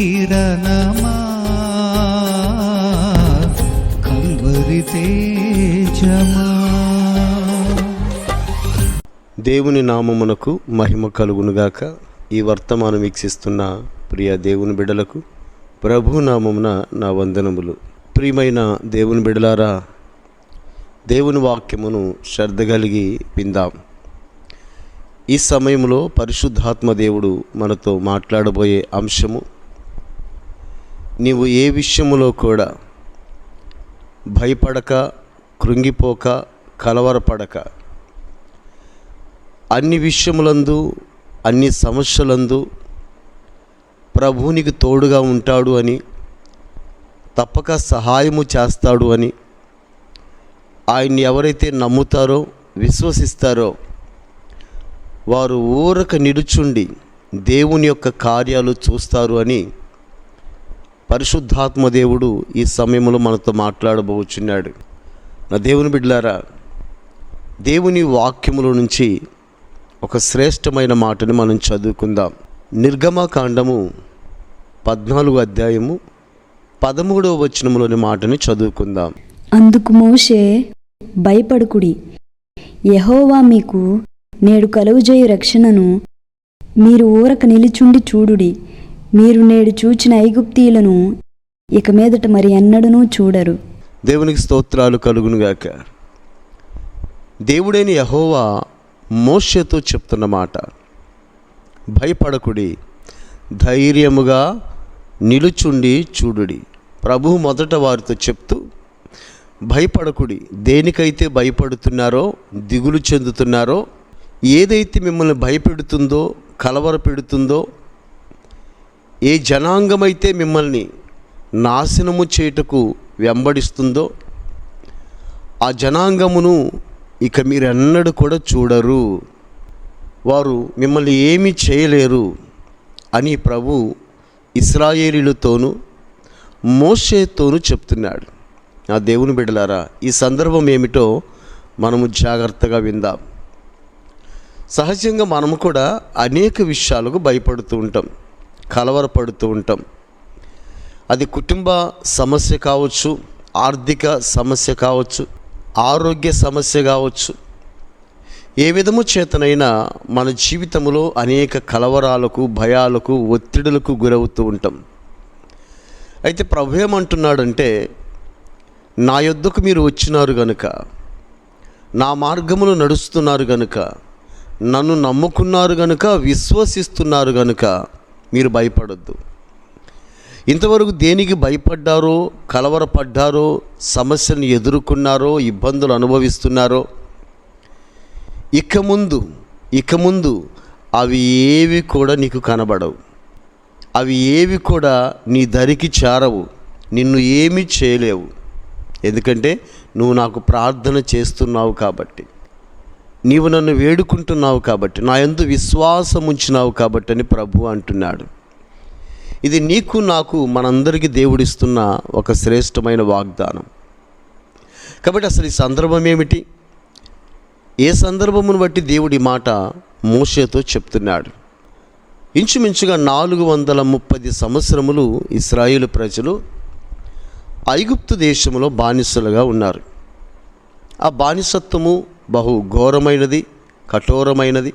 కిరణమా? Calvary తేజమా? దేవుని నామమునకు మహిమ కలుగునుగాక. ఈ వర్తమానం వీక్షిస్తున్న ప్రియ దేవుని బిడలకు ప్రభు నామమున నా వందనములు. ప్రియమైన దేవుని బిడలారా దేవుని వాక్యమును శ్రద్ధ కలిగి విందాం. ఈ సమయంలో పరిశుద్ధాత్మ దేవుడు మనతో మాట్లాడబోయే అంశము నీవు ఏ విషయములో కూడా భయపడక కృంగిపోక కలవరపడక. అన్ని విషయములందు అన్ని సమస్యలందు ప్రభువునికి తోడుగా ఉంటాడు అని తప్పక సహాయము చేస్తాడు అని ఆయన్ని ఎవరైతే నమ్ముతారో విశ్వసిస్తారో వారు ఊరక నిలుచుండి దేవుని యొక్క కార్యాలు చూస్తారు అని పరిశుద్ధాత్మ దేవుడు ఈ సమయంలో మనతో మాట్లాడబోచున్నాడు. నా దేవుని బిడ్డలారా దేవుని వాక్యముల నుంచి ఒక శ్రేష్టమైన మాటని మనం చదువుకుందాం. నిర్గమకాండము పద్నాలుగు అధ్యాయము పదమూడవ వచనములోని మాటని చదువుకుందాం. అందుకు మోషే భయపడుకుడి. యెహోవా మీకు నేడు కలుగుజేయు రక్షణను మీరు ఊరక నిలుచుండి చూడుడి. మీరు నేడు చూచిన ఐగుప్తీయులను ఇక మీదట మరి ఎన్నడనూ చూడరు. దేవునికి స్తోత్రాలు కలుగునుగాక దేవుడైన యహోవా మోషతో చెప్తున్న మాట. భయపడకుడి ధైర్యముగా నిలుచుండి చూడుడి. ప్రభు మొదట వారితో చెప్తూ భయపడకుడి దేనికైతే భయపడుతున్నారో దిగులు చెందుతున్నారో ఏదైతే మిమ్మల్ని భయపెడుతుందో కలవర పెడుతుందో ఏ జనాంగమైతే మిమ్మల్ని నాశనము చేయుటకు వెంబడిస్తుందో ఆ జనాంగమును ఇక మీరెన్నడూ కూడా చూడరు. వారు మిమ్మల్ని ఏమీ చేయలేరు అని ప్రభు ఇస్రాయేలీలతోనూ మోషేతోనూ చెప్తున్నాడు. ఆ దేవుని బిడ్డలారా ఈ సందర్భం ఏమిటో మనము జాగ్రత్తగా విందాం. సహజంగా మనము కూడా అనేక విషయాలకు భయపడుతూ ఉంటాం. కలవరపడుతూ ఉంటాం. అది కుటుంబ సమస్య కావచ్చు ఆర్థిక సమస్య కావచ్చు ఆరోగ్య సమస్య కావచ్చు. ఏ విధము చేతనైనా మన జీవితంలో అనేక కలవరాలకు భయాలకు ఒత్తిడులకు గురవుతూ ఉంటాం. అయితే ప్రభు ఏమంటున్నాడంటే నా యొద్దకు మీరు వచ్చినారు గనుక నా మార్గములు నడుస్తున్నారు గనుక నన్ను నమ్ముకున్నారు గనుక విశ్వసిస్తున్నారు గనుక మీరు భయపడొద్దు. ఇంతవరకు దేనికి భయపడ్డారో కలవరపడ్డారో సమస్యలను ఎదుర్కొన్నారో ఇబ్బందులు అనుభవిస్తున్నారో ఇక ముందు ఇక ముందు అవి ఏవి కూడా నీకు కనబడవు. అవి ఏవి కూడా నీ దరికి చేరవు. నిన్ను ఏమీ చేయలేవు. ఎందుకంటే నువ్వు నాకు ప్రార్థన చేస్తున్నావు కాబట్టి. నీవు నన్ను వేడుకుంటున్నావు కాబట్టి నా ఎందు విశ్వాసం ఉంచినావు కాబట్టి అని ప్రభు అంటున్నాడు. ఇది నీకు నాకు మనందరికీ దేవుడిస్తున్న ఒక శ్రేష్టమైన వాగ్దానం. కాబట్టి అసలు ఈ సందర్భం ఏమిటి? ఏ సందర్భమును బట్టి దేవుడి మాట మోషేతో చెప్తున్నాడు. ఇంచుమించుగా నాలుగు వందల ముప్పది సంవత్సరములు ఇస్రాయేల్ ప్రజలు ఐగుప్తు దేశంలో బానిసలుగా ఉన్నారు. ఆ బానిసత్వము బహు ఘోరమైనది కఠోరమైనది.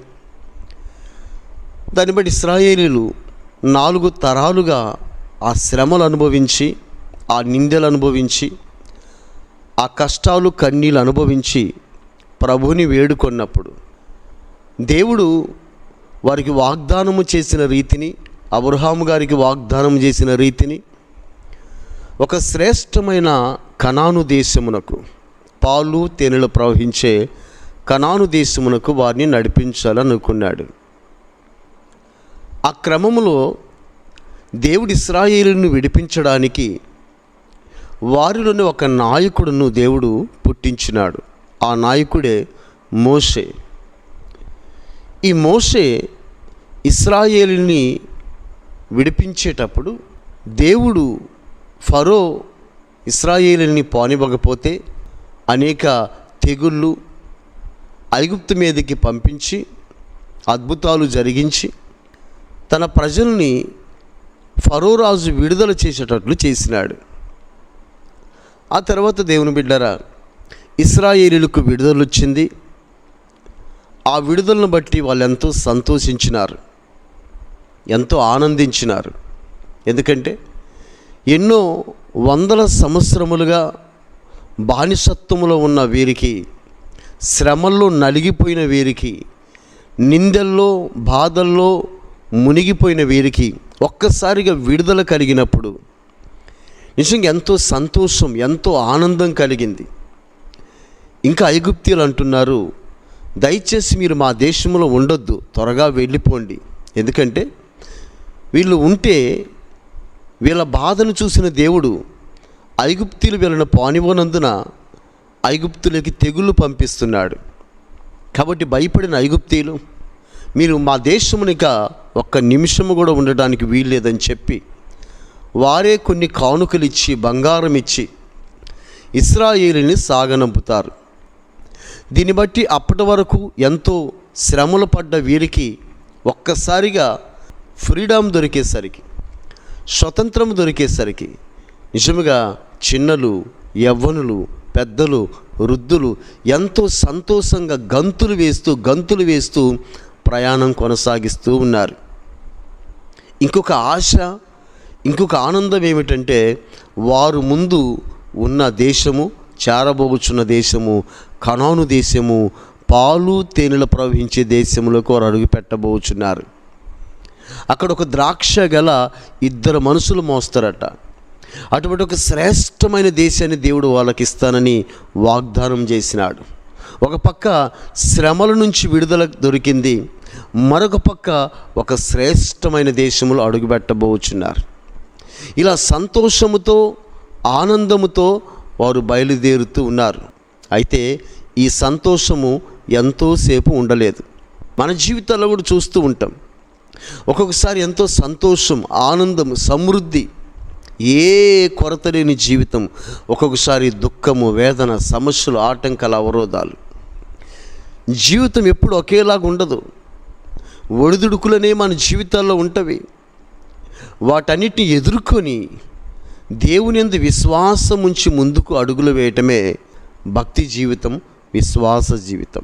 దాన్ని బట్టి ఇస్రాయేలీలు నాలుగు తరాలుగా ఆ శ్రమలు అనుభవించి ఆ నిందలు అనుభవించి ఆ కష్టాలు కన్నీళ్ళు అనుభవించి ప్రభుని వేడుకొన్నప్పుడు దేవుడు వారికి వాగ్దానము చేసిన రీతిని అబ్రహాము గారికి వాగ్దానం చేసిన రీతిని ఒక శ్రేష్టమైన కణాను దేశమునకు పాలు తేనెలు ప్రవహించే కనాను దేశమునకు వారిని నడిపించాలనుకున్నాడు. ఆ క్రమములో దేవుడు ఇస్రాయేలును విడిపించడానికి వారిలోని ఒక నాయకుడును దేవుడు పుట్టించినాడు. ఆ నాయకుడే మోషే. ఈ మోషే ఇస్రాయేలుని విడిపించేటప్పుడు దేవుడు ఫరో ఇస్రాయేలుని పానివ్వకపోతే అనేక తెగుళ్ళు ఐగుప్తు మీదకి పంపించి అద్భుతాలు జరిగించి తన ప్రజల్ని ఫరో రాజు విడుదల చేసేటట్లు చేసినాడు. ఆ తర్వాత దేవుని బిడ్డరా ఇస్రాయేలీలకు విడుదల వచ్చింది. ఆ విడుదలను బట్టి వాళ్ళు ఎంతో సంతోషించినారు. ఎంతో ఆనందించినారు. ఎందుకంటే ఎన్నో వందల సంవత్సరములుగా బానిసత్వములో ఉన్న వీరికి శ్రమల్లో నలిగిపోయిన వీరికి నిందల్లో బాధల్లో మునిగిపోయిన వీరికి ఒక్కసారిగా విడుదల కలిగినప్పుడు నిజంగా ఎంతో సంతోషం ఎంతో ఆనందం కలిగింది. ఇంకా ఐగుప్తీయులు అంటున్నారు దయచేసి మీరు మా దేశంలో ఉండొద్దు త్వరగా వెళ్ళిపోండి. ఎందుకంటే వీళ్ళు ఉంటే వీళ్ళ బాధను చూసిన దేవుడు ఐగుప్తీలు వీళ్ళను పానివ్వనందున ఐగుప్తులకి తెగులు పంపిస్తున్నాడు. కాబట్టి భయపడిన ఐగుప్తీలు మీరు మా దేశమునిక ఒక్క నిమిషము కూడా ఉండడానికి వీల్లేదని చెప్పి వారే కొన్ని కానుకలు ఇచ్చి బంగారం ఇచ్చి ఇస్రాయేలీని సాగనంపుతారు. దీన్ని బట్టి అప్పటి వరకు ఎంతో శ్రమలు పడ్డ వీరికి ఒక్కసారిగా ఫ్రీడమ్ దొరికేసరికి స్వతంత్రం దొరికేసరికి నిజముగా చిన్నలు యవ్వనులు పెద్దలు వృద్ధులు ఎంతో సంతోషంగా గంతులు వేస్తూ గంతులు వేస్తూ ప్రయాణం కొనసాగిస్తూ ఉన్నారు. ఇంకొక ఆశ ఇంకొక ఆనందం ఏమిటంటే వారు ముందు ఉన్న దేశము చేరబోగుచున్న దేశము కణాను దేశము పాలు తేనెలు ప్రవహించే దేశంలోకి వారు అడుగు పెట్టబోచున్నారు. అక్కడ ఒక ద్రాక్ష గల ఇద్దరు మనుషులు మోస్తారట. అటువంటి ఒక శ్రేష్టమైన దేశాన్ని దేవుడు వాళ్ళకి ఇస్తానని వాగ్దానం చేసినాడు. ఒక పక్క శ్రమల నుంచి విడుదల దొరికింది. మరొక పక్క ఒక శ్రేష్టమైన దేశంలో అడుగుపెట్టబోచున్నారు. ఇలా సంతోషముతో ఆనందముతో వారు బయలుదేరుతూ ఉన్నారు. అయితే ఈ సంతోషము ఎంతోసేపు ఉండలేదు. మన జీవితాల్లో కూడా చూస్తూ ఉంటాం. ఒక్కొక్కసారి ఎంతో సంతోషం ఆనందం సమృద్ధి ఏ కొరత లేని జీవితం ఒక్కొక్కసారి దుఃఖము వేదన సమస్యలు ఆటంకాలు అవరోధాలు. జీవితం ఎప్పుడు ఒకేలాగా ఉండదు. ఒడిదుడుకులనే మన జీవితాల్లో ఉంటవి. వాటన్నిటిని ఎదుర్కొని దేవుని ఎందు విశ్వాసం ఉంచి ముందుకు అడుగులు వేయటమే భక్తి జీవితం విశ్వాస జీవితం.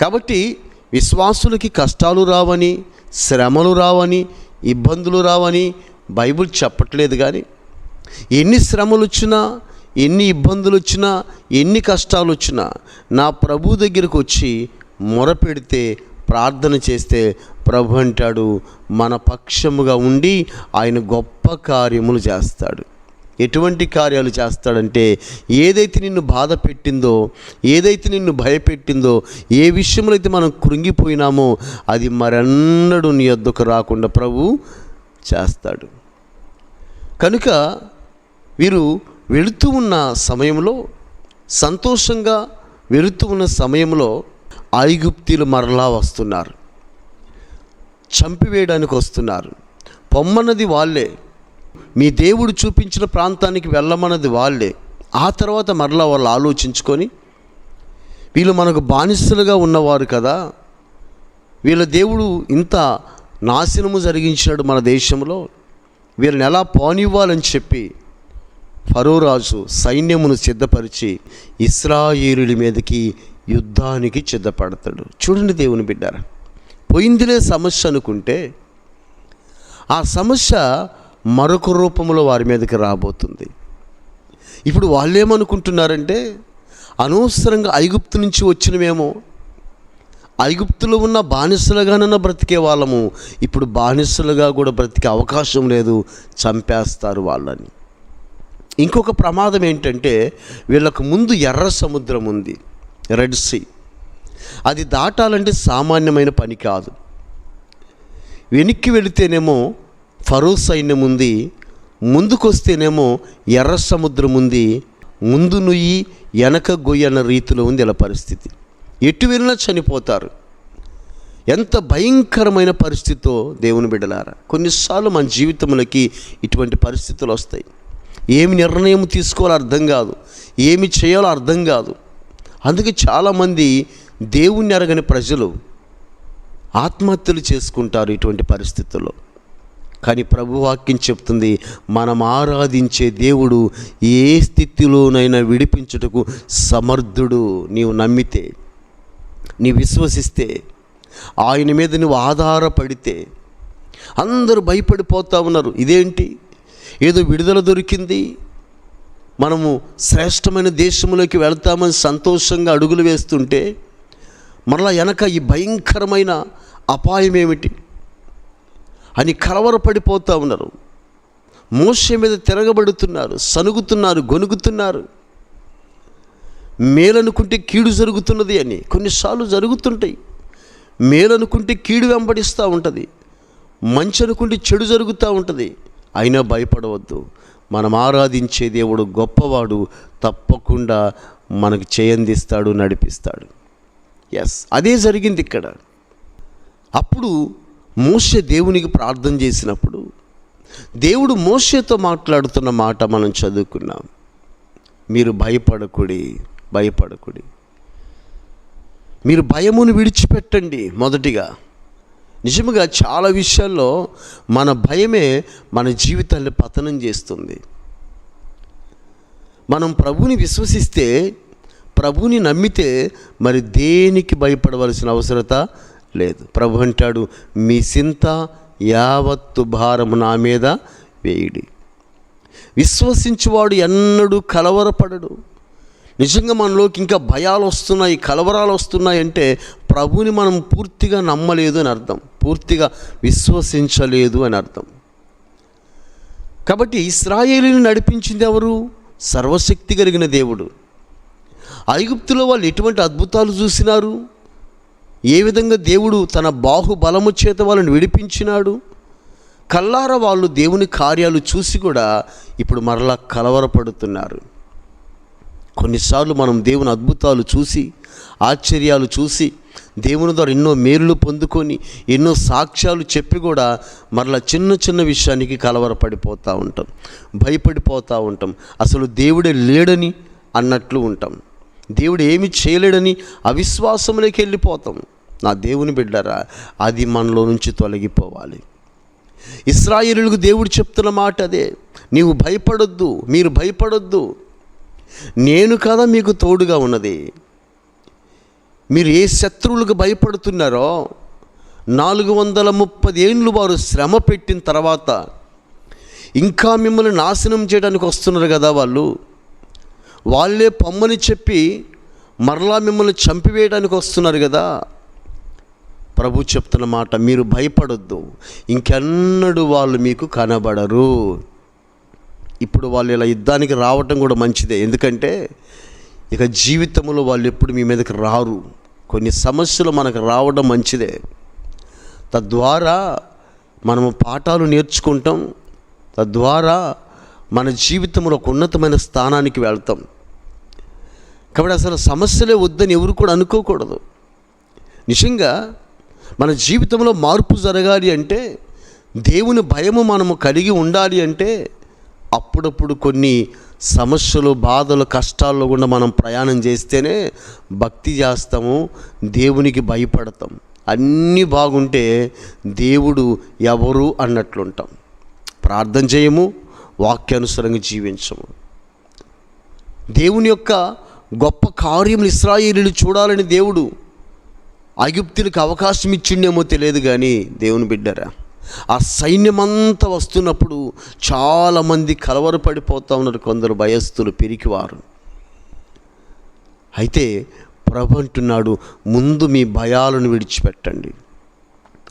కాబట్టి విశ్వాసులకి కష్టాలు రావని శ్రమలు రావని ఇబ్బందులు రావని బైబిల్ చెప్పట్లేదు కానీ ఎన్ని శ్రమలు వచ్చినా ఎన్ని ఇబ్బందులు వచ్చినా ఎన్ని కష్టాలు వచ్చినా నా ప్రభు దగ్గరకు వచ్చి మొరపెడితే ప్రార్థన చేస్తే ప్రభు అంటాడు మన పక్షముగా ఉండి ఆయన గొప్ప కార్యములు చేస్తాడు. ఎటువంటి కార్యాలు చేస్తాడంటే ఏదైతే నిన్ను బాధ పెట్టిందో ఏదైతే నిన్ను భయపెట్టిందో ఏ విషయంలో అయితే మనం కృంగిపోయినామో అది మరెన్నడూ నీ వద్దకు రాకుండా ప్రభు చేస్తాడు. కనుక వీరు వెళుతూ ఉన్న సమయంలో సంతోషంగా వెళుతూ ఉన్న సమయంలో ఐగుప్తీలు మరలా వస్తున్నారు. చంపివేయడానికి వస్తున్నారు. పొమ్మన్నది వాళ్ళే. మీ దేవుడు చూపించిన ప్రాంతానికి వెళ్ళమన్నది వాళ్ళే. ఆ తర్వాత మరలా వాళ్ళు ఆలోచించుకొని వీళ్ళు మనకు బానిసలుగా ఉన్నవారు కదా. వీళ్ళ దేవుడు ఇంత నాశనము జరిగించాడు మన దేశంలో. వీళ్ళని ఎలా పోనివ్వాలని చెప్పి ఫరోరాజు సైన్యమును సిద్ధపరిచి ఇస్రాయేలుల మీదకి యుద్ధానికి సిద్ధపడతాడు. చూడండి దేవుని బిడ్డారా పోయిందిలే సమస్య అనుకుంటే ఆ సమస్య మరొక రూపంలో వారి మీదకి రాబోతుంది. ఇప్పుడు వాళ్ళు ఏమనుకుంటున్నారంటే అనవసరంగా ఐగుప్తు నుంచి వచ్చినమేమో ఐగుప్తులు ఉన్న బానిసలుగానన్నా బ్రతికే వాళ్ళము. ఇప్పుడు బానిసలుగా కూడా బ్రతికే అవకాశం లేదు. చంపేస్తారు వాళ్ళని. ఇంకొక ప్రమాదం ఏంటంటే వీళ్ళకు ముందు ఎర్ర సముద్రం ఉంది. రెడ్ సీ అది దాటాలంటే సామాన్యమైన పని కాదు. వెనక్కి వెళితేనేమో ఫరో సైన్యం ఉంది. ముందుకొస్తేనేమో ఎర్ర సముద్రం ఉంది. ముందు నుయ్యి వెనక గొయ్యి అన్న రీతిలో ఉంది ఇలా పరిస్థితి. ఎటు వెళ్ళినా చనిపోతారు. ఎంత భయంకరమైన పరిస్థితితో దేవుని బిడ్డలారా కొన్నిసార్లు మన జీవితంలోకి ఇటువంటి పరిస్థితులు వస్తాయి. ఏమి నిర్ణయం తీసుకోవాలో అర్థం కాదు ఏమి చేయాలో అర్థం కాదు. అందుకే చాలామంది దేవుణ్ణి అరగని ప్రజలు ఆత్మహత్యలు చేసుకుంటారు ఇటువంటి పరిస్థితుల్లో. కానీ ప్రభు వాక్యం చెప్తుంది మనం ఆరాధించే దేవుడు ఏ స్థితిలోనైనా విడిపించుటకు సమర్థుడు నీవు నమ్మితే. నీ విశ్వసిస్తే ఆయన మీద నువ్వు ఆధారపడితే అందరూ భయపడిపోతూ ఉన్నారు. ఇదేంటి? ఏదో విడుదల దొరికింది. మనము శ్రేష్టమైన దేశంలోకి వెళ్తామని సంతోషంగా అడుగులు వేస్తుంటే మరలా వెనక ఈ భయంకరమైన అపాయం ఏమిటి? అని కలవరపడిపోతూ ఉన్నారు. మోస మీద తిరగబడుతున్నారు సనుగుతున్నారు గొనుగుతున్నారు. మేలనుకుంటే కీడు జరుగుతున్నది అని. కొన్నిసార్లు జరుగుతుంటాయి. మేలనుకుంటే కీడు వెంబడిస్తూ ఉంటుంది. మంచి అనుకుంటే చెడు జరుగుతూ ఉంటుంది. అయినా భయపడవద్దు. మనం ఆరాధించే దేవుడు గొప్పవాడు. తప్పకుండా మనకు చేయందిస్తాడు నడిపిస్తాడు. ఎస్ అదే జరిగింది ఇక్కడ. అప్పుడు మోస దేవునికి ప్రార్థన చేసినప్పుడు దేవుడు మోసతో మాట్లాడుతున్న మాట మనం చదువుకున్నాం. మీరు భయపడకుడి. భయపడకుడి. మీరు భయమును విడిచిపెట్టండి మొదటిగా. నిజముగా చాలా విషయాల్లో మన భయమే మన జీవితాన్ని పతనం చేస్తుంది. మనం ప్రభుని విశ్వసిస్తే ప్రభుని నమ్మితే మరి దేనికి భయపడవలసిన అవసరత లేదు. ప్రభు అంటాడు మీ చింత యావత్తు భారము నా మీద వేయుడి. విశ్వసించువాడు ఎన్నడూ కలవరపడడు. నిజంగా మనలోకి ఇంకా భయాలు వస్తున్నాయి కలవరాలు వస్తున్నాయి అంటే ప్రభుని మనం పూర్తిగా నమ్మలేదు అని అర్థం. పూర్తిగా విశ్వసించలేదు అని అర్థం. కాబట్టి ఇస్రాయేలీని నడిపించింది ఎవరు? సర్వశక్తి కలిగిన దేవుడు. ఐగుప్తులో వాళ్ళు ఎటువంటి అద్భుతాలు చూసినారు? ఏ విధంగా దేవుడు తన బాహుబలము చేత వాళ్ళని విడిపించినాడు? కల్లార వాళ్ళు దేవుని కార్యాలు చూసి కూడా ఇప్పుడు మరలా కలవరపడుతున్నారు. కొన్నిసార్లు మనం దేవుని అద్భుతాలు చూసి ఆశ్చర్యాలు చూసి దేవుని ద్వారా ఎన్నో మేలులు పొందుకొని ఎన్నో సాక్ష్యాలు చెప్పి కూడా మరలా చిన్న చిన్న విషయానికి కలవరపడిపోతూ ఉంటాం. భయపడిపోతూ ఉంటాం. అసలు దేవుడే లేడని అన్నట్లు ఉంటాం. దేవుడు ఏమి చేయలేడని అవిశ్వాసంలోకి వెళ్ళిపోతాం. నా దేవుని బిడ్డరా అది మనలో నుంచి తొలగిపోవాలి. ఇస్రాయేలులకు దేవుడు చెప్తున్న మాట అదే. నీవు భయపడొద్దు మీరు భయపడొద్దు. నేను కదా మీకు తోడుగా ఉన్నది? మీరు ఏ శత్రువులకు భయపడుతున్నారో నాలుగు వందల ముప్పది ఏండ్లు వారు శ్రమ పెట్టిన తర్వాత ఇంకా మిమ్మల్ని నాశనం చేయడానికి వస్తున్నారు కదా వాళ్ళు. వాళ్ళే పొమ్మని చెప్పి మరలా మిమ్మల్ని చంపివేయడానికి వస్తున్నారు కదా. ప్రభు చెప్తున్న మాట మీరు భయపడొద్దు. ఇంకెన్నడూ వాళ్ళు మీకు కనబడరు. ఇప్పుడు వాళ్ళు ఇలా యుద్ధానికి రావటం కూడా మంచిదే. ఎందుకంటే ఇక జీవితంలో వాళ్ళు ఎప్పుడు మీ మీదకి రారు. కొన్ని సమస్యలు మనకు రావడం మంచిదే. తద్వారా మనము పాఠాలు నేర్చుకుంటాం. తద్వారా మన జీవితంలో ఒక ఉన్నతమైన స్థానానికి వెళ్తాం. కాబట్టి అసలు సమస్యలే వద్దని ఎవరు కూడా అనుకోకూడదు. నిజంగా మన జీవితంలో మార్పు జరగాలి అంటే దేవుని భయము మనము కలిగి ఉండాలి అంటే అప్పుడప్పుడు కొన్ని సమస్యలు బాధలు కష్టాల్లో కూడా మనం ప్రయాణం చేస్తేనే భక్తి చేస్తాము దేవునికి భయపడతాం. అన్నీ బాగుంటే దేవుడు ఎవరు అన్నట్లుంటాం. ప్రార్థన చేయము వాక్యానుసరంగా జీవించము. దేవుని యొక్క గొప్ప కార్యములు ఇస్రాయేలీలు చూడాలని దేవుడు ఐగుప్తులకు అవకాశం ఇచ్చిండేమో తెలియదు కానీ దేవుని బిడ్డరా. ఆ సైన్యమంతా వస్తున్నప్పుడు చాలామంది కలవరపడిపోతూ ఉన్నారు. కొందరు భయస్థులు పిరికివారు. అయితే ప్రభు అంటున్నాడు ముందు మీ భయాలను విడిచిపెట్టండి.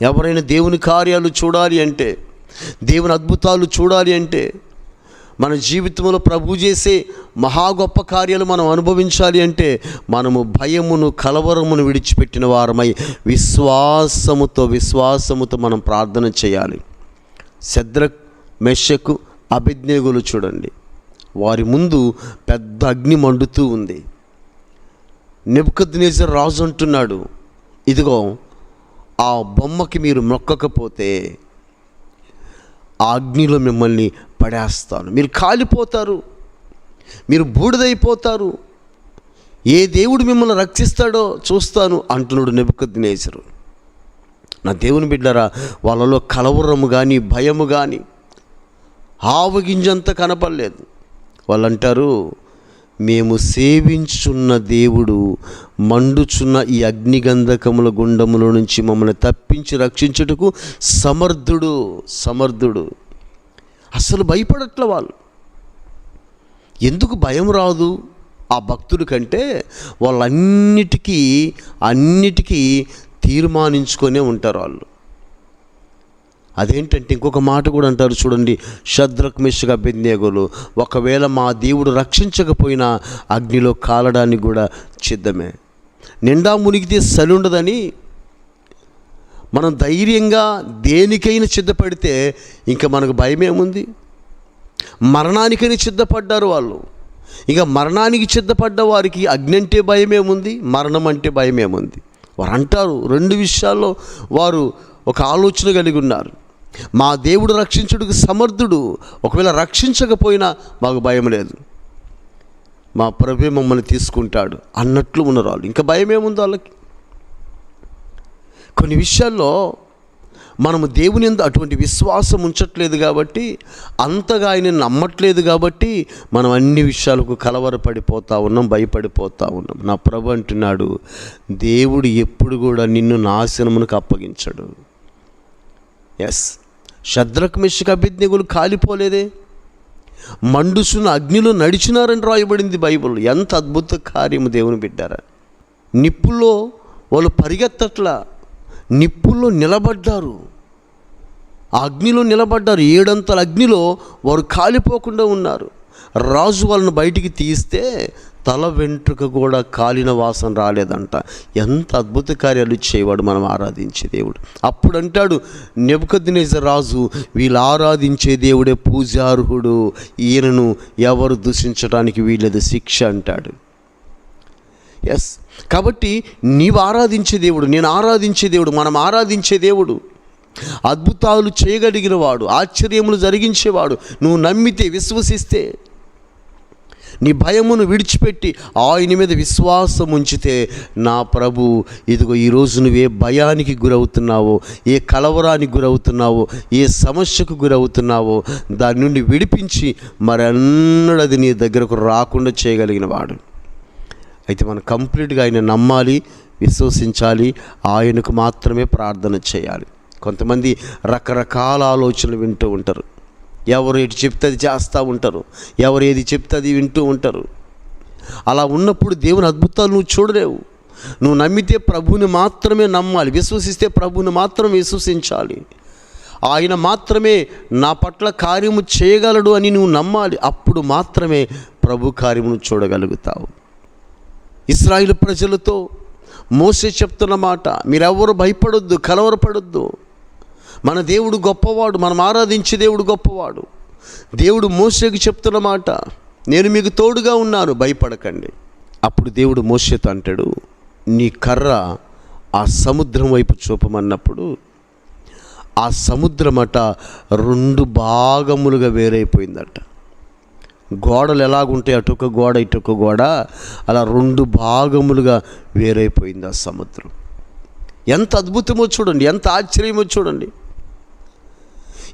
ఎవరైనా దేవుని కార్యాలు చూడాలి అంటే దేవుని అద్భుతాలు చూడాలి అంటే మన జీవితంలో ప్రభు చేసే మహా గొప్ప కార్యాలు మనం అనుభవించాలి అంటే మనము భయమును కలవరమును విడిచిపెట్టిన వారమై విశ్వాసముతో విశ్వాసముతో మనం ప్రార్థన చేయాలి. శద్రక్ మెషకు అభిజ్ఞగులు చూడండి. వారి ముందు పెద్ద అగ్ని మండుతూ ఉంది. నెబుకద్నేజర్ రాజు అంటున్నాడు ఇదిగో ఆ బొమ్మకి మీరు మొక్కకపోతే ఆ అగ్నిలో మిమ్మల్ని పడేస్తాను మీరు కాలిపోతారు. మీరు బూడిదైపోతారు. ఏ దేవుడు మిమ్మల్ని రక్షిస్తాడో చూస్తాను అంటున్నాడు నెబుకద్నేజరు. నా దేవుని బిడ్డరా వాళ్ళలో కలవరము కానీ భయము కానీ ఆవగింజంత కనపడలేదు. వాళ్ళు అంటారు మేము సేవించున్న దేవుడు మండుచున్న ఈ అగ్నిగంధకముల గుండముల నుంచి మమ్మల్ని తప్పించి రక్షించుటకు సమర్థుడు సమర్థుడు. అసలు భయపడట్ల వాళ్ళు. ఎందుకు భయం రాదు ఆ భక్తుడి కంటే? వాళ్ళన్నిటికీ అన్నిటికీ తీర్మానించుకొనే ఉంటారు వాళ్ళు. అదేంటంటే ఇంకొక మాట కూడా అంటారు చూడండి శద్రక్ మిషగా ఒకవేళ మా దేవుడు రక్షించకపోయినా అగ్నిలో కాలడానికి కూడా చిద్దమే నిండా మునిగితే సలి ఉండదని మనం ధైర్యంగా దేనికైనా సిద్ధపడితే ఇంకా మనకు భయం ఏముంది? మరణానికైనా సిద్ధపడ్డారు వాళ్ళు. ఇక మరణానికి సిద్ధపడ్డ వారికి అగ్ని అంటే భయమేముంది మరణం అంటే భయమేముంది వారు అంటారు రెండు విషయాల్లో వారు ఒక ఆలోచన కలిగి ఉన్నారు. మా దేవుడు రక్షించుడికి సమర్థుడు ఒకవేళ రక్షించకపోయినా మాకు భయం లేదు. మా ప్రభు మమ్మల్ని తీసుకుంటాడు అన్నట్లు ఉన్నారు వాళ్ళు. ఇంకా భయం ఏముంది వాళ్ళకి? కొన్ని విషయాల్లో మనము దేవుని ఎందు అటువంటి విశ్వాసం ఉంచట్లేదు కాబట్టి అంతగా ఆయన నమ్మట్లేదు కాబట్టి మనం అన్ని విషయాలకు కలవరపడిపోతూ ఉన్నాం భయపడిపోతూ ఉన్నాం. నా ప్రభు అంటున్నాడు దేవుడు ఎప్పుడు కూడా నిన్ను నాశనమునకు అప్పగించడు. ఎస్ శద్రక్ మిషక అభిజ్ఞకులు కాలిపోలేదే? మండుసును అగ్నిలో నడిచినారని రాయబడింది బైబిల్. ఎంత అద్భుత కార్యము దేవుని బిడ్డారా. నిప్పుల్లో వాళ్ళు పరిగెత్తట్లా నిప్పుల్లో నిలబడ్డారు. ఆ అగ్నిలో నిలబడ్డారు. ఏడంతల అగ్నిలో వారు కాలిపోకుండా ఉన్నారు. రాజు వాళ్ళని బయటికి తీస్తే తల వెంట్రుక కూడా కాలిన వాసన రాలేదంట. ఎంత అద్భుత కార్యాలు చేయవాడు మనం ఆరాధించే దేవుడు. అప్పుడు అంటాడు నెబుకద్నేజర్ రాజు వీళ్ళు ఆరాధించే దేవుడే పూజార్హుడు. ఈయనను ఎవరు దూషించడానికి వీళ్ళది శిక్ష అంటాడు. ఎస్ కాబట్టి నీవు ఆరాధించే దేవుడు నేను ఆరాధించే దేవుడు మనం ఆరాధించే దేవుడు. అద్భుతాలు చేయగలిగిన వాడు ఆశ్చర్యములు జరిగించేవాడు నువ్వు నమ్మితే విశ్వసిస్తే నీ భయమును విడిచిపెట్టి ఆయన మీద విశ్వాసం ఉంచితే నా ప్రభు ఇదిగో ఈరోజు నువ్వే భయానికి గురవుతున్నావో ఏ కలవరానికి గురవుతున్నావో ఏ సమస్యకు గురవుతున్నావో దాని నుండి విడిపించి మరెన్నడది నీ దగ్గరకు రాకుండా చేయగలిగిన వాడు. అయితే మనం కంప్లీట్గా ఆయన నమ్మాలి విశ్వసించాలి ఆయనకు మాత్రమే ప్రార్థన చేయాలి. కొంతమంది రకరకాల ఆలోచనలు వింటూ ఉంటారు. ఎవరు ఏది చెప్తే అది చేస్తూ ఉంటారు. ఎవరు ఏది చెప్తే అది వింటూ ఉంటారు. అలా ఉన్నప్పుడు దేవుని అద్భుతాలు నువ్వు చూడలేవు. నువ్వు నమ్మితే ప్రభువుని మాత్రమే నమ్మాలి. విశ్వసిస్తే ప్రభుని మాత్రం విశ్వసించాలి. ఆయన మాత్రమే నా పట్ల కార్యము చేయగలడు అని నువ్వు నమ్మాలి. అప్పుడు మాత్రమే ప్రభు కార్యమును చూడగలుగుతావు. ఇస్రాయిల్ ప్రజలతో మోసే చెప్తున్న మాట మీరెవ్వరు భయపడొద్దు కలవరపడొద్దు. మన దేవుడు గొప్పవాడు మనం ఆరాధించే దేవుడు గొప్పవాడు. దేవుడు మోసేకి చెప్తున్న మాట నేను మీకు తోడుగా ఉన్నాను భయపడకండి. అప్పుడు దేవుడు మోసేతో అంటాడు నీ కర్ర ఆ సముద్రం వైపు చూపమన్నప్పుడు ఆ సముద్రమట రెండు భాగములుగా వేరైపోయిందట. గోడలు ఎలాగుంటాయి ఒక గోడ ఇటొక గోడ అలా రెండు భాగములుగా వేరైపోయింది ఆ సముద్రం. ఎంత అద్భుతమో చూడండి ఎంత ఆశ్చర్యమో చూడండి.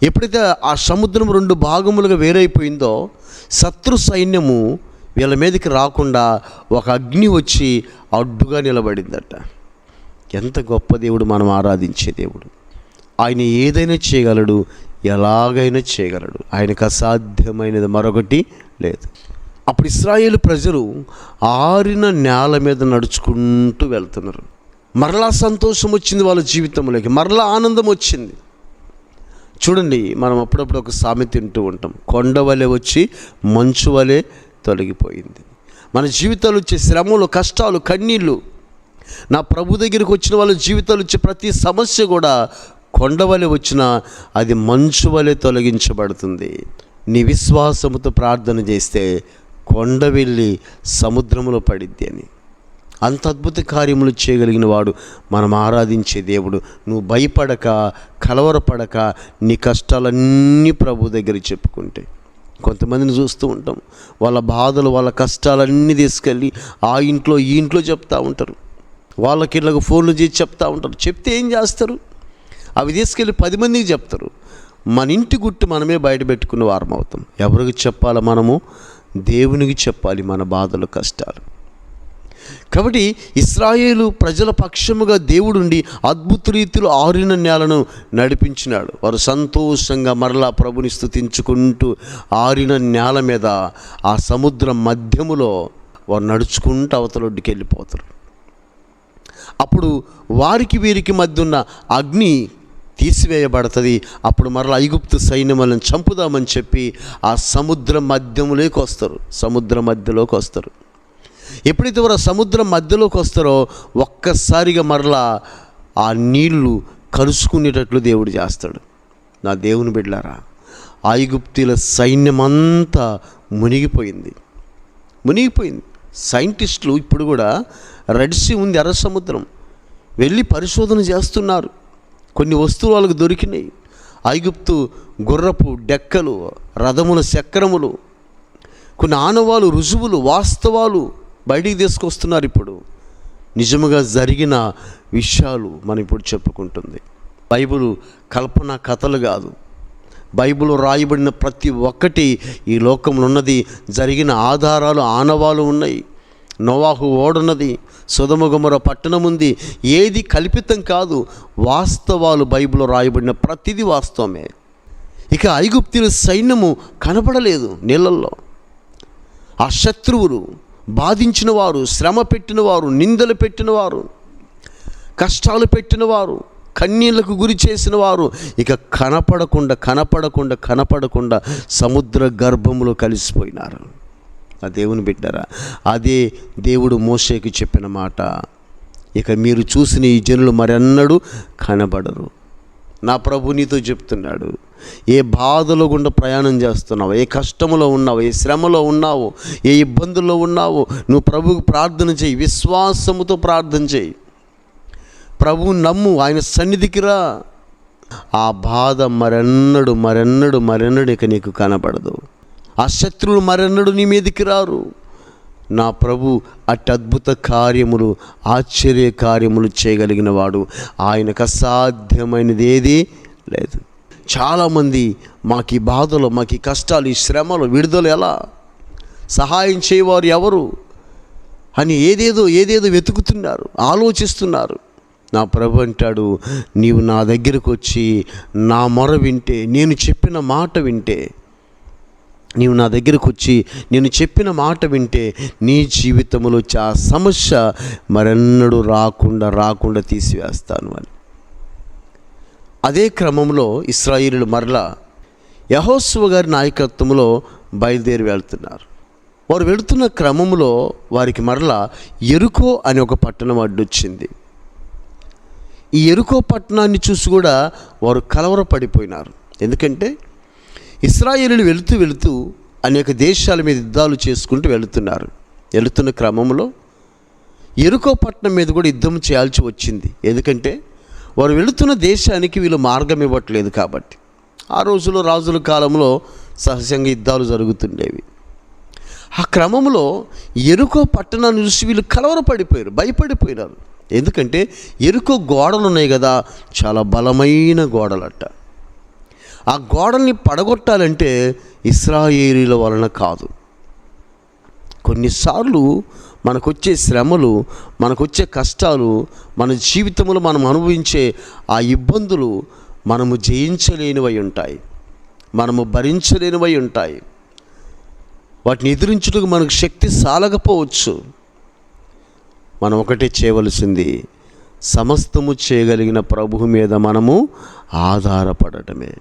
ఎప్పుడైతే ఆ సముద్రం రెండు భాగములుగా వేరైపోయిందో శత్రు సైన్యము వీళ్ళ మీదకి రాకుండా ఒక అగ్ని వచ్చి అడ్డుగా నిలబడిందట. ఎంత గొప్ప దేవుడు మనం ఆరాధించే దేవుడు. ఆయన ఏదైనా చేయగలడు ఎలాగైనా చేయగలడు. ఆయనకు అసాధ్యమైనది మరొకటి లేదు. అప్పుడు ఇస్రాయేల్ ప్రజలు ఆరిన నేల మీద నడుచుకుంటూ వెళ్తున్నారు. మరలా సంతోషం వచ్చింది వాళ్ళ జీవితంలోకి మరలా ఆనందం వచ్చింది. చూడండి మనం అప్పుడప్పుడు ఒక సామెత తింటూ ఉంటాం కొండ వలె వచ్చి మంచు వలె తొలగిపోయింది. మన జీవితాలు వచ్చే శ్రమలు కష్టాలు కన్నీళ్ళు నా ప్రభు దగ్గరికి వచ్చిన వాళ్ళ జీవితాలు వచ్చే ప్రతి సమస్య కూడా కొండ వలె వచ్చినా అది మంచు వలె తొలగించబడుతుంది. నీ విశ్వాసముతో ప్రార్థన చేస్తే కొండ వెళ్ళి సముద్రంలో పడిద్ది అని. అంత అద్భుత కార్యములు చేయగలిగిన వాడు మనం ఆరాధించే దేవుడు. నువ్వు భయపడక కలవరపడక నీ కష్టాలన్నీ ప్రభు దగ్గర చెప్పుకుంటే. కొంతమందిని చూస్తూ ఉంటాం. వాళ్ళ బాధలు వాళ్ళ కష్టాలన్నీ తీసుకెళ్ళి ఆ ఇంట్లో ఈ ఇంట్లో చెప్తూ ఉంటారు. వాళ్ళకి ఇళ్ళకు ఫోన్లు చేసి చెప్తూ ఉంటారు. చెప్తే ఏం చేస్తారు? అవి తీసుకెళ్ళి పది మందికి చెప్తారు. మన ఇంటి గుట్టు మనమే బయట పెట్టుకున్న వారం అవుతాం ఎవరికి చెప్పాలి మనము? దేవునికి చెప్పాలి మన బాధలు కష్టాలు. కాబట్టి ఇస్రాయేలు ప్రజల పక్షముగా దేవుడుండి అద్భుత రీతిలో ఆరిన నేలను నడిపించినాడు. వారు సంతోషంగా మరలా ప్రభుని స్థుతించుకుంటూ ఆరిన నేల మీద ఆ సముద్రం మధ్యములో వారు నడుచుకుంటూ అవతలొడ్డుకి వెళ్ళిపోతారు. అప్పుడు వారికి వీరికి మధ్య ఉన్న అగ్ని తీసివేయబడుతుంది. అప్పుడు మరలా ఐగుప్తు సైన్యములను చంపుదామని చెప్పి ఆ సముద్ర మధ్యములోకి వస్తారు. సముద్ర మధ్యలోకి వస్తారు. ఎప్పుడైతే వారు సముద్రం మధ్యలోకి వస్తారో ఒక్కసారిగా మరలా ఆ నీళ్ళు కలుసుకునేటట్లు దేవుడు చేస్తాడు. నా దేవుని బిడ్డారా ఐగుప్తుల సైన్యమంతా మునిగిపోయింది. మునిగిపోయింది. సైంటిస్టులు ఇప్పుడు కూడా రెడ్ సీ ఉంది ఎర్ర సముద్రం. వెళ్ళి పరిశోధన చేస్తున్నారు. కొన్ని వస్తువులు వాళ్ళకు దొరికినాయి. ఐగుప్తు గుర్రపు డెక్కలు రథముల చక్రములు కొన్ని ఆనవాలు రుజువులు వాస్తవాలు బయటికి తీసుకొస్తున్నారు ఇప్పుడు. నిజముగా జరిగిన విషయాలు మనం ఇప్పుడు చెప్పుకుంటుంది. బైబుల్ కల్పన కథలు కాదు. బైబిల్ రాయబడిన ప్రతి ఒక్కటి ఈ లోకంలో ఉన్నది. జరిగిన ఆధారాలు ఆనవాలు ఉన్నాయి. నోవాహు ఓడున్నది. సుధమగుమర పట్టణం ఉంది. ఏది కల్పితం కాదు. వాస్తవాలు బైబిల్లో రాయబడిన ప్రతిదీ వాస్తవమే. ఇక ఐగుప్తుల సైన్యము కనపడలేదు నీళ్ళల్లో. ఆ శత్రువులు బాధించిన వారు శ్రమ పెట్టిన వారు నిందలు పెట్టిన వారు కష్టాలు పెట్టిన వారు కన్నీళ్ళకు గురి చేసిన వారు ఇక కనపడకుండా కనపడకుండా కనపడకుండా సముద్ర గర్భములో కలిసిపోయినారు. ఆ దేవుని బిడ్డరా. అదే దేవుడు మోషేకి చెప్పిన మాట. ఇక మీరు చూసిన ఈ జనులు మరెన్నడూ కనబడరు. నా ప్రభు నీతో చెప్తున్నాడు. ఏ బాధలో గుండా ప్రయాణం చేస్తున్నావు? ఏ కష్టములో ఉన్నావు? ఏ శ్రమలో ఉన్నావు? ఏ ఇబ్బందుల్లో ఉన్నావు? నువ్వు ప్రభువుకు ప్రార్థన చేయి. విశ్వాసముతో ప్రార్థన చేయి. ప్రభువు నమ్ము ఆయన సన్నిధికి రా. ఆ బాధ మరెన్నడు మరెన్నడు మరెన్నడు ఇక నీకు కనబడదు. ఆ శత్రువులు మరెన్నడు నీ మీదకి రారు. నా ప్రభు అట్ అద్భుత కార్యములు ఆశ్చర్య కార్యములు చేయగలిగిన వాడు. ఆయనకు అసాధ్యమైనది ఏది లేదు. చాలామంది మాకు ఈ బాధలు మాకు ఈ కష్టాలు ఈ శ్రమలు విడుదల ఎలా? సహాయం చేయవారు ఎవరు? అని ఏదేదో ఏదేదో వెతుకుతున్నారు ఆలోచిస్తున్నారు. నా ప్రభు అంటాడు నీవు నా దగ్గరకు వచ్చి నా మొర వింటే నేను చెప్పిన మాట వింటే నీవు నా దగ్గరకు వచ్చి నేను చెప్పిన మాట వింటే నీ జీవితంలో వచ్చే ఆ సమస్య మరెన్నడూ రాకుండా రాకుండా తీసివేస్తాను అని. అదే క్రమంలో ఇస్రాయిలు మరలా యహోస్వ గారి నాయకత్వంలో బయలుదేరి వెళ్తున్నారు. వారు వెళుతున్న క్రమంలో వారికి మరలా ఎరుకో అనే ఒక పట్టణం అడ్డొచ్చింది. ఈ ఎరుకో పట్టణాన్ని చూసి కూడా వారు కలవరపడిపోయినారు. ఎందుకంటే ఇస్రాయేలీలు వెళుతూ వెళుతూ అనేక దేశాల మీద యుద్ధాలు చేసుకుంటూ వెళుతున్నారు. వెళుతున్న క్రమంలో ఎరుకో పట్టణం మీద కూడా యుద్ధం చేయాల్సి వచ్చింది. ఎందుకంటే వారు వెళుతున్న దేశానికి వీళ్ళు మార్గం ఇవ్వట్లేదు కాబట్టి. ఆ రోజుల్లో రాజుల కాలంలో సహజంగా యుద్ధాలు జరుగుతుండేవి. ఆ క్రమంలో ఎరుకో పట్టణాన్ని చూసి వీళ్ళు కలవరపడిపోయారు భయపడిపోయినారు. ఎందుకంటే ఎరుకో గోడలు ఉన్నాయి కదా చాలా బలమైన గోడలట. ఆ గోడల్ని పడగొట్టాలంటే ఇస్రాయేలీల వలన కాదు. కొన్నిసార్లు మనకొచ్చే శ్రమలు మనకొచ్చే కష్టాలు మన జీవితంలో మనం అనుభవించే ఆ ఇబ్బందులు మనము జయించలేనివై ఉంటాయి. మనము భరించలేనివై ఉంటాయి. వాటిని ఎదిరించుటకు మనకు శక్తి సాలకపోవచ్చు. మనం ఒకటే చేయవలసింది సమస్తము చేయగలిగిన ప్రభువు మీద మనము ఆధారపడటమే.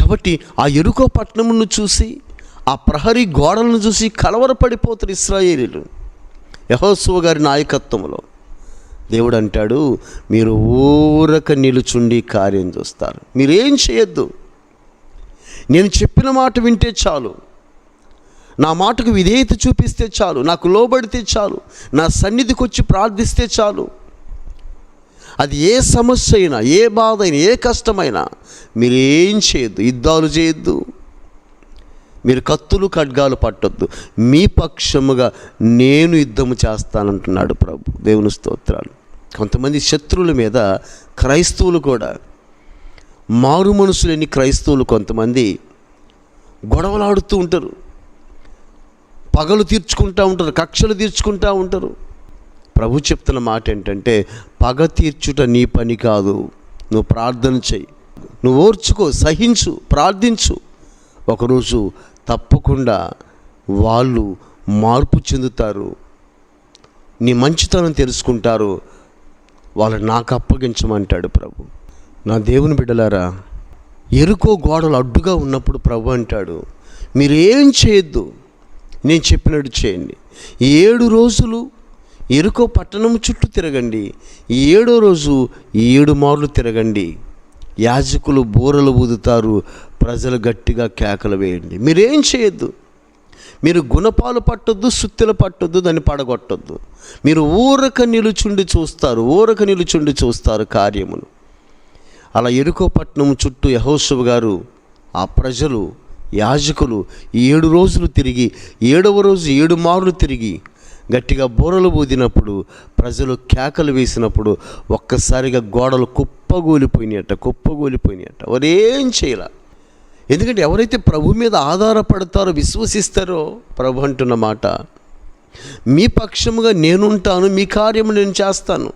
కాబట్టి ఆ ఎరుకో పట్టణమును చూసి ఆ ప్రహరీ గోడలను చూసి కలవరపడిపోతారు ఇస్రాయేలీలు యహోసువ గారి నాయకత్వంలో దేవుడు అంటాడు మీరు ఊరక నిలుచుండి కార్యం చూస్తారు. మీరేం చేయొద్దు. నేను చెప్పిన మాట వింటే చాలు. నా మాటకు విధేయత చూపిస్తే చాలు. నాకు లోబడితే చాలు. నా సన్నిధికి వచ్చి ప్రార్థిస్తే చాలు. అది ఏ సమస్య అయినా ఏ బాధ అయినా ఏ కష్టమైనా మీరేం చేయొద్దు యుద్ధాలు చేయొద్దు. మీరు కత్తులు ఖడ్గాలు పట్టొద్దు. మీ పక్షముగా నేను యుద్ధము చేస్తానంటున్నాడు ప్రభు. దేవుని స్తోత్రాలు. కొంతమంది శత్రువుల మీద క్రైస్తవులు కూడా మారు మనసులేని క్రైస్తవులు కొంతమంది గొడవలాడుతూ ఉంటారు. పగలు తీర్చుకుంటూ ఉంటారు కక్షలు తీర్చుకుంటూ ఉంటారు. ప్రభు చెప్తున్న మాట ఏంటంటే పగ తీర్చుట నీ పని కాదు. నువ్వు ప్రార్థన చెయ్యి. నువ్వు ఓర్చుకో సహించు ప్రార్థించు. ఒకరోజు తప్పకుండా వాళ్ళు మార్పు చెందుతారు. నీ మంచితనం తెలుసుకుంటారు. వాళ్ళని నాకు అప్పగించమంటాడు ప్రభు. నా దేవుని బిడ్డలారా ఎరుకో గోడలు అడ్డుగా ఉన్నప్పుడు ప్రభు అంటాడు మీరు ఏం చేయొద్దు. నేను చెప్పినట్టు చేయండి. ఏడు రోజులు ఎరుకో పట్టణం చుట్టూ తిరగండి. ఏడో రోజు ఏడు మార్లు తిరగండి. యాజకులు బూరలు ఊదుతారు ప్రజలు గట్టిగా కేకలు వేయండి. మీరేం చేయొద్దు? మీరు గుణపాలు పట్టొద్దు సుత్తులు పట్టొద్దు దాన్ని పడగొట్టొద్దు. మీరు ఊరక నిలుచుండి చూస్తారు ఊరక నిలుచుండి చూస్తారు కార్యమును అలా ఎరుకో పట్టణం చుట్టూ యహోశివ గారు ఆ ప్రజలు యాజకులు ఏడు రోజులు తిరిగి ఏడవ రోజు ఏడు మార్లు తిరిగి గట్టిగా బోరలు ఊదినప్పుడు ప్రజలు కేకలు వేసినప్పుడు ఒక్కసారిగా గోడలు కుప్పగూలిపోయినాయట కుప్పగూలిపోయినాయట. వారేం చేయాల? ఎందుకంటే ఎవరైతే ప్రభు మీద ఆధారపడతారో విశ్వసిస్తారో ప్రభు అంటున్న మాట మీ పక్షముగా నేనుంటాను మీ కార్యము నేను చేస్తాను.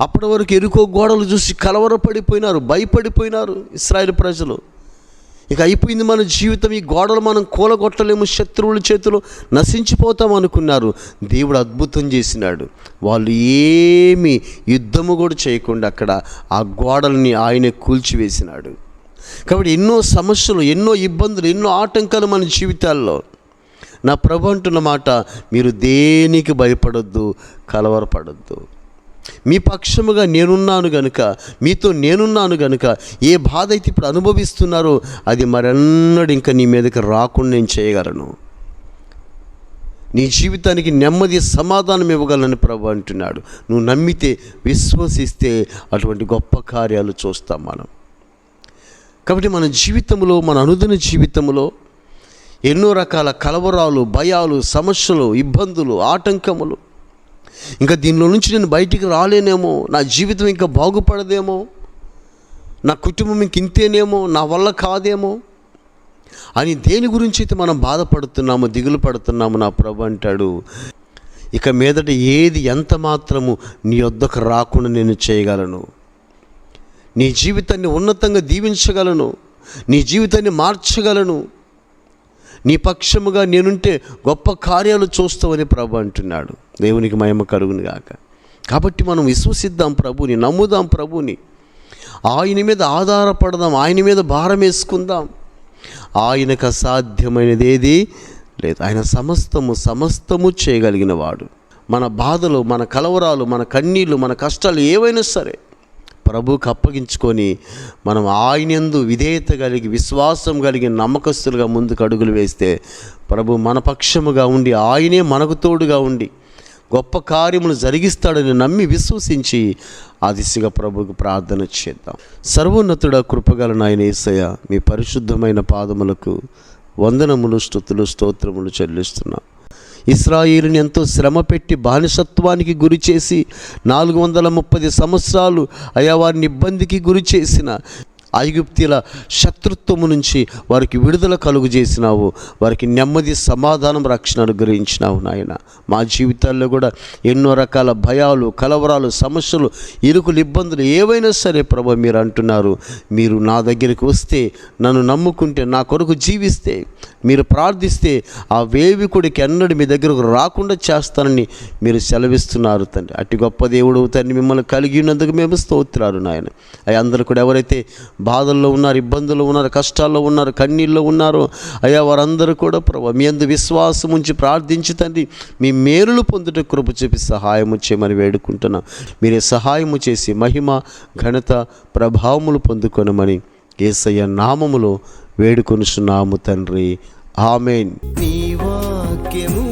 అప్పటి వరకు ఎరుకో గోడలు చూసి కలవరపడిపోయినారు భయపడిపోయినారు ఇస్రాయేల్ ప్రజలు. ఇక అయిపోయింది మన జీవితం ఈ గోడలు మనం కూలగొట్టలేము శత్రువుల చేతిలో నశించిపోతాం అనుకున్నారు. దేవుడు అద్భుతం చేసినాడు. వాళ్ళు ఏమి యుద్ధము కూడా చేయకుండా అక్కడ ఆ గోడల్ని ఆయనే కూల్చివేసినాడు. కాబట్టి ఎన్నో సమస్యలు ఎన్నో ఇబ్బందులు ఎన్నో ఆటంకాలు మన జీవితాల్లో. నా ప్రభు అంటున్న మాట మీరు దేనికి భయపడొద్దు కలవరపడొద్దు. మీ పక్షముగా నేనున్నాను గనుక మీతో నేనున్నాను గనుక ఏ బాధ అయితే ఇప్పుడు అనుభవిస్తున్నారో అది మరెన్నడు ఇంకా నీ మీదకి రాకుండా నేను చేయగలను. నీ జీవితానికి నెమ్మది సమాధానం ఇవ్వగలని ప్రభు అంటున్నాడు. నువ్వు నమ్మితే విశ్వసిస్తే అటువంటి గొప్ప కార్యాలు చూస్తాం మనం. కాబట్టి మన జీవితంలో మన అనుదిన జీవితంలో ఎన్నో రకాల కలవరాలు భయాలు సమస్యలు ఇబ్బందులు ఆటంకములు ఇంకా దీనిలో నుంచి నేను బయటికి రాలేనేమో నా జీవితం ఇంకా బాగుపడదేమో నా కుటుంబం ఇంక ఇంతేనేమో నా వల్ల కాదేమో అని దేని గురించి అయితే మనం బాధపడుతున్నాము దిగులు పడుతున్నాము నా ప్రభు అంటాడు. ఇక మీదట ఏది ఎంత మాత్రము నీ వద్దకు రాకుండా నేను చేయగలను? నీ జీవితాన్ని ఉన్నతంగా దీవించగలను? నీ జీవితాన్ని మార్చగలను? నీ పక్షముగా నేనుంటే గొప్ప కార్యాలు చూస్తావని ప్రభు అంటున్నాడు. దేవునికి మహిమ కలుగును గాక. కాబట్టి మనం విశ్వసిద్దాం ప్రభుని నమ్ముదాం ప్రభుని. ఆయన మీద ఆధారపడదాం ఆయన మీద భారం వేసుకుందాం. ఆయనకు అసాధ్యమైనది ఏది లేదు. ఆయన సమస్తము సమస్తము చేయగలిగిన వాడు. మన బాధలు మన కలవరాలు మన కన్నీళ్ళు మన కష్టాలు ఏవైనా సరే ప్రభుకు అప్పగించుకొని మనం ఆయనందు విధేయత కలిగి విశ్వాసం కలిగి నమ్మకస్తులుగా ముందుకు అడుగులు వేస్తే ప్రభు మన పక్షముగా ఉండి ఆయనే మనకు తోడుగా ఉండి గొప్ప కార్యములు జరిగిస్తాడని నమ్మి విశ్వసించి ఆ దిశగా ప్రభుకు ప్రార్థన చేద్దాం. సర్వోన్నతుడ కృపగల నాయన యేసయ్య మీ పరిశుద్ధమైన పాదములకు వందనములు స్థుతులు స్తోత్రములు చెల్లిస్తున్నాం. ఇస్రాయిల్ని ఎంతో శ్రమ పెట్టి బానిసత్వానికి గురి చేసి నాలుగు వందల ముప్పది సంవత్సరాలు అయా వారిని ఇబ్బందికి గురి చేసిన ఐగుప్తీల శత్రుత్వము నుంచి వారికి విడుదల కలుగు చేసినావు వారికి నెమ్మది సమాధానం రక్షణ అనుగ్రహించినావు నాయన. మా జీవితాల్లో కూడా ఎన్నో రకాల భయాలు కలవరాలు సమస్యలు ఇరుకులు ఇబ్బందులు ఏవైనా సరే ప్రభు మీరు అంటున్నారు. మీరు నా దగ్గరికి వస్తే నన్ను నమ్ముకుంటే నా కొరకు జీవిస్తే మీరు ప్రార్థిస్తే ఆ వేవికుడికి ఎన్నడూ మీ దగ్గరకు రాకుండా చేస్తానని మీరు సెలవిస్తున్నారు తండ్రి. అట్టి గొప్ప దేవుడు తండ్రి మిమ్మల్ని కలిగి ఉన్నందుకు మేము స్తోత్రాలు నాయన. అవి అందరూ కూడా ఎవరైతే బాధల్లో ఉన్నారు ఇబ్బందుల్లో ఉన్నారు కష్టాల్లో ఉన్నారు కన్నీళ్ళలో ఉన్నారు. అయ్యా వారందరూ కూడా ప్రభు మీ అందు విశ్వాసం ఉంచి ప్రార్థించి తండ్రి మీ మేలులు పొందుట కృప చూపి సహాయము చేయమని వేడుకుంటున్నాం. మీరే సహాయము చేసి మహిమ ఘనత ప్రభావములు పొందుకొనమని ఏసయ్య నామములో వేడుకొనుచున్నాము తండ్రి. ఆమెన్. నీ వాక్యము